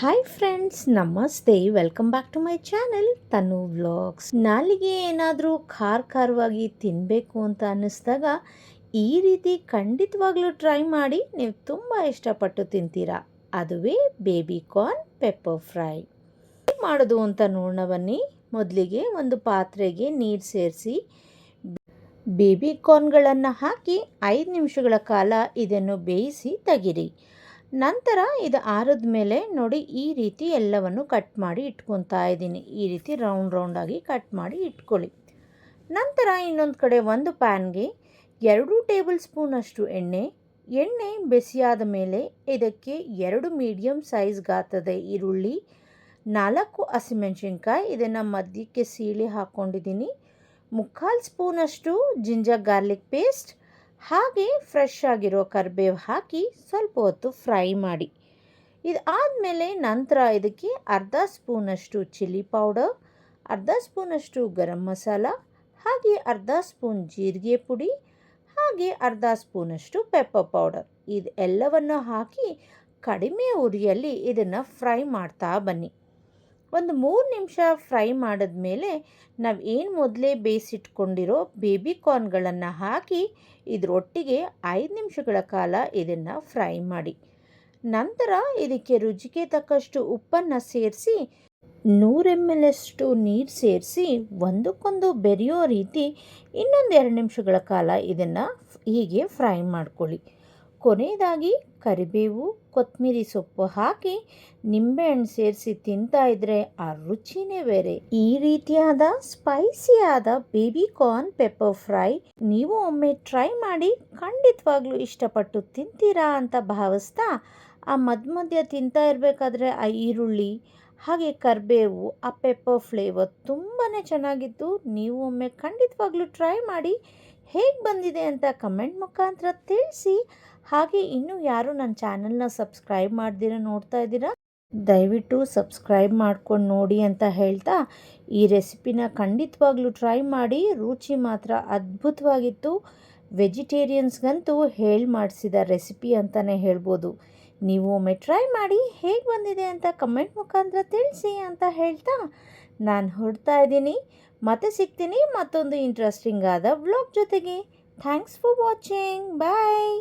Hi friends ನಮಸ್ತೆ. Welcome back to my channel Tanu vlogs ನಾಲಿಗೆ ಏನಾದರೂ ಖಾರ ಖಾರವಾಗಿ ತಿನ್ನಬೇಕು ಅಂತ ಅನ್ನಿಸ್ದಾಗ ಈ ರೀತಿ ಖಂಡಿತವಾಗ್ಲೂ ಟ್ರೈ ಮಾಡಿ ನೀವು ತುಂಬ ಇಷ್ಟಪಟ್ಟು ತಿಂತೀರಾ. ಅದುವೇ ಬೇಬಿ ಕಾರ್ನ್ ಪೆಪ್ಪರ್ ಫ್ರೈ ಮಾಡೋದು ಅಂತ ನೋಡೋಣ ಬನ್ನಿ. ಮೊದಲಿಗೆ ಒಂದು ಪಾತ್ರೆಗೆ ನೀರು ಸೇರಿಸಿ ಬೇಬಿ ಕಾರ್ನ್ಗಳನ್ನು ಹಾಕಿ ಐದು ನಿಮಿಷಗಳ ಕಾಲ ಇದನ್ನು ಬೇಯಿಸಿ ತೆಗಿರಿ. ನಂತರ ಇದು ಆರದ ಮೇಲೆ ನೋಡಿ ಈ ರೀತಿ ಎಲ್ಲವನ್ನು ಕಟ್ ಮಾಡಿ ಇಟ್ಕೊತಾ ಇದ್ದೀನಿ. ಈ ರೀತಿ ರೌಂಡ್ ರೌಂಡಾಗಿ ಕಟ್ ಮಾಡಿ ಇಟ್ಕೊಳ್ಳಿ. ನಂತರ ಇನ್ನೊಂದು ಕಡೆ ಒಂದು ಪ್ಯಾನ್ಗೆ ಎರಡು ಟೇಬಲ್ ಸ್ಪೂನಷ್ಟು ಎಣ್ಣೆ ಎಣ್ಣೆ ಬಿಸಿಯಾದ ಮೇಲೆ ಇದಕ್ಕೆ ಎರಡು ಮೀಡಿಯಮ್ ಸೈಜ್ ಗಾತ್ರದ ಈರುಳ್ಳಿ, ನಾಲ್ಕು ಹಸಿಮೆಣಸಿನ್ಕಾಯಿ ಇದನ್ನು ಮಧ್ಯಕ್ಕೆ ಸೀಳಿ ಹಾಕ್ಕೊಂಡಿದ್ದೀನಿ ಮುಕ್ಕಾಲು ಸ್ಪೂನಷ್ಟು ಜಿಂಜರ್ ಗಾರ್ಲಿಕ್ ಪೇಸ್ಟ್ ಹಾಗೆ ಫ್ರೆಶ್ ಆಗಿರೋ ಕರಿಬೇವು ಹಾಕಿ ಸ್ವಲ್ಪ ಹೊತ್ತು ಫ್ರೈ ಮಾಡಿ. ಇದು ಆದಮೇಲೆ ನಂತರ ಇದಕ್ಕೆ ಅರ್ಧ ಸ್ಪೂನಷ್ಟು ಚಿಲ್ಲಿ ಪೌಡರ್ ಅರ್ಧ ಸ್ಪೂನಷ್ಟು ಗರಂ ಮಸಾಲ, ಹಾಗೆ ಅರ್ಧ ಸ್ಪೂನ್ ಜೀರಿಗೆ ಪುಡಿ, ಹಾಗೆ ಅರ್ಧ ಸ್ಪೂನಷ್ಟು ಪೆಪ್ಪರ್ ಪೌಡರ್ ಇದು ಎಲ್ಲವನ್ನು ಹಾಕಿ ಕಡಿಮೆ ಉರಿಯಲ್ಲಿ ಇದನ್ನು ಫ್ರೈ ಮಾಡ್ತಾ ಬನ್ನಿ. ಒಂದು ಮೂರು ನಿಮಿಷ ಫ್ರೈ ಮಾಡಿದ ಮೇಲೆ ನಾವು ಏನು ಮೊದಲೇ ಬೇಯಿಸಿಟ್ಕೊಂಡಿರೋ ಬೇಬಿ ಕಾರ್ನ್ಗಳನ್ನು ಹಾಕಿ ಇದರೊಟ್ಟಿಗೆ ಐದು ನಿಮಿಷಗಳ ಕಾಲ ಇದನ್ನು ಫ್ರೈ ಮಾಡಿ. ನಂತರ ಇದಕ್ಕೆ ರುಚಿಗೆ ತಕ್ಕಷ್ಟು ಉಪ್ಪನ್ನು ಸೇರಿಸಿ ನೂರು ಎಂ ಎಲ್ ಅಷ್ಟು ನೀರು ಸೇರಿಸಿ ಒಂದಕ್ಕೊಂದು ಬೆರೆಯೋ ರೀತಿ ಇನ್ನೊಂದು ಎರಡು ನಿಮಿಷಗಳ ಕಾಲ ಇದನ್ನು ಹೀಗೆ ಫ್ರೈ ಮಾಡ್ಕೊಳ್ಳಿ. ಕೊನೆಯದಾಗಿ ಕರಿಬೇವು ಕೊತ್ತಂಬರಿ ಸೊಪ್ಪು ಹಾಕಿ ನಿಂಬೆಹಣ್ಣು ಸೇರಿಸಿ ತಿಂತಾ ಇದ್ರೆ ಆ ರುಚಿನೇ ಬೇರೆ. ಈ ರೀತಿಯಾದ ಸ್ಪೈಸಿಯಾದ ಬೇಬಿ ಕಾರ್ನ್ ಪೆಪ್ಪರ್ ಫ್ರೈ ನೀವು ಒಮ್ಮೆ ಟ್ರೈ ಮಾಡಿ ಖಂಡಿತವಾಗ್ಲೂ ಇಷ್ಟಪಟ್ಟು ತಿಂತೀರಾ ಅಂತ ಭಾವಿಸ್ತಾ ಆ ಮಧ್ಯ ಮಧ್ಯ ತಿಂತಾ ಇರಬೇಕಾದ್ರೆ ಆ ಈರುಳ್ಳಿ, ಹಾಗೆ ಕರಿಬೇವು, ಆ ಪೆಪ್ಪರ್ ಫ್ಲೇವರ್ ತುಂಬಾ ಚೆನ್ನಾಗಿತ್ತು. ನೀವು ಒಮ್ಮೆ ಖಂಡಿತವಾಗ್ಲೂ ಟ್ರೈ ಮಾಡಿ ಹೇಗೆ ಬಂದಿದೆ ಅಂತ ಕಮೆಂಟ್ ಮುಖಾಂತರ ತಿಳಿಸಿ. ಹಾಗೆ ಇನ್ನೂ ಯಾರು ನನ್ನ ಚಾನಲ್ನ ಸಬ್ಸ್ಕ್ರೈಬ್ ಮಾಡ್ದಿರ ನೋಡ್ತಾ ಇದ್ದೀರಾ, ದಯವಿಟ್ಟು ಸಬ್ಸ್ಕ್ರೈಬ್ ಮಾಡ್ಕೊಂಡು ನೋಡಿ ಅಂತ ಹೇಳ್ತಾ ಈ ರೆಸಿಪಿನ ಖಂಡಿತವಾಗ್ಲೂ ಟ್ರೈ ಮಾಡಿ. ರುಚಿ ಮಾತ್ರ ಅದ್ಭುತವಾಗಿತ್ತು. ವೆಜಿಟೇರಿಯನ್ಸ್ಗಂತೂ ಹೇಳಿ ಮಾಡಿಸಿದ ರೆಸಿಪಿ ಅಂತಲೇ ಹೇಳ್ಬೋದು. ನೀವು ಒಮ್ಮೆ ಟ್ರೈ ಮಾಡಿ ಹೇಗೆ ಬಂದಿದೆ ಅಂತ ಕಮೆಂಟ್ ಮುಖಾಂತರ ತಿಳಿಸಿ ಅಂತ ಹೇಳ್ತಾ ನಾನು ಹೊರಡ್ತಾ ಇದ್ದೀನಿ. ಮತ್ತೆ ಸಿಗ್ತೀನಿ ಮತ್ತೊಂದು ಇಂಟ್ರೆಸ್ಟಿಂಗ್ ಆದ ವ್ಲಾಗ್ ಜೊತೆಗೆ. Thanks for watching. ಬಾಯ್.